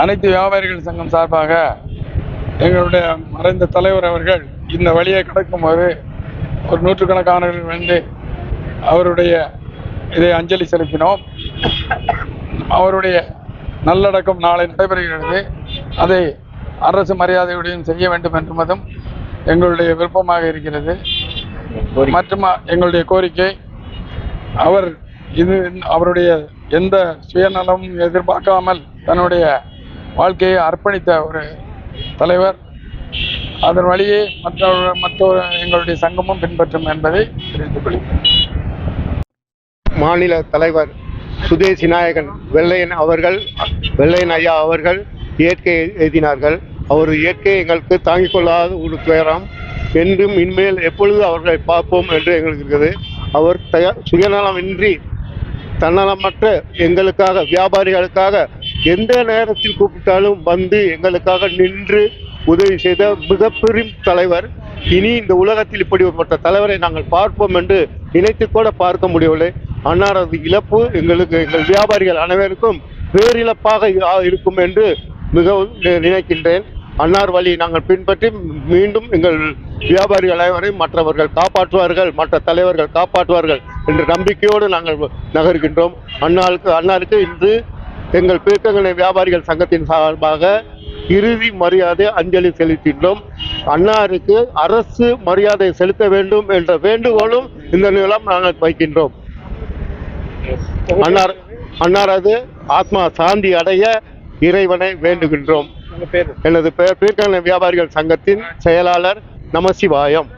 அனைத்து வியாபாரிகள் சங்கம் சார்பாக எங்களுடைய மறைந்த தலைவர் அவர்கள் இந்த வழியை கடக்கும்போது ஒரு நூற்றுக்கணக்கானவர்கள் வந்து அவருடைய இதை அஞ்சலி செலுத்தினோம். அவருடைய நல்லடக்கம் நாளை நடைபெறுகிறது. அதை அரசு மரியாதையுடன் செய்ய வேண்டும் என்பதும் எங்களுடைய விருப்பமாக இருக்கிறது. மற்றும் எங்களுடைய கோரிக்கை அவர் இது அவருடைய எந்த சுயநலமும் எதிர்பார்க்காமல் தன்னுடைய வாழ்க்கையை அர்ப்பணித்த ஒரு தலைவர். அதன் வழியே மற்ற மற்ற எங்களுடைய சங்கமும் பின்பற்றும் என்பதை தெரிவித்துக் கொள்கிறேன். மாநில தலைவர் சுதேசி நாயகன் வெள்ளையன் அவர்கள் வெள்ளையன் ஐயா அவர்கள் இயற்கை எழுதினார்கள். அவர் இயற்கை எங்களுக்கு தாங்கிக் கொள்ளாத ஒரு துயரம். என்றும் இனிமேல் எப்பொழுது அவர்களை பார்ப்போம் என்று எங்களுக்கு இருக்குது. அவர் தய சுயநலமின்றி தன்னலமற்ற எங்களுக்காக வியாபாரிகளுக்காக எந்த நேரத்தில் கூப்பிட்டாலும் வந்து எங்களுக்காக நின்று உதவி செய்த மிகப்பெரும் தலைவர். இனி இந்த உலகத்தில் இப்படிப்பட்ட தலைவரை நாங்கள் பார்ப்போம் என்று நினைத்து கூட பார்க்க முடியவில்லை. அன்னாரது இழப்பு எங்களுக்கு எங்கள் வியாபாரிகள் அனைவருக்கும் பேரிழப்பாக இருக்கும் என்று மிகவும் நினைக்கின்றேன். அன்னார் வழி நாங்கள் பின்பற்றி மீண்டும் எங்கள் வியாபாரிகள் அனைவரையும் மற்றவர்கள் காப்பாற்றுவார்கள் மற்ற தலைவர்கள் காப்பாற்றுவார்கள் என்ற நம்பிக்கையோடு நாங்கள் நகர்கின்றோம். அன்னாருக்கு அன்னாருக்கு இன்று எங்கள் பீர்க்கங்கனை வியாபாரிகள் சங்கத்தின் சார்பாக இறுதி மரியாதை அஞ்சலி செலுத்தின்றோம் அன்னாருக்கு அரசு மரியாதை செலுத்த வேண்டும் என்ற வேண்டுகோளும் இந்த நிலம் நாங்கள் வைக்கின்றோம். அன்னார் அன்னாரது ஆத்மா சாந்தி அடைய இறைவனை வேண்டுகின்றோம். எனது பெயர் பீர்க்கங்கனை வியாபாரிகள் சங்கத்தின் செயலாளர் நமசிவாயம்.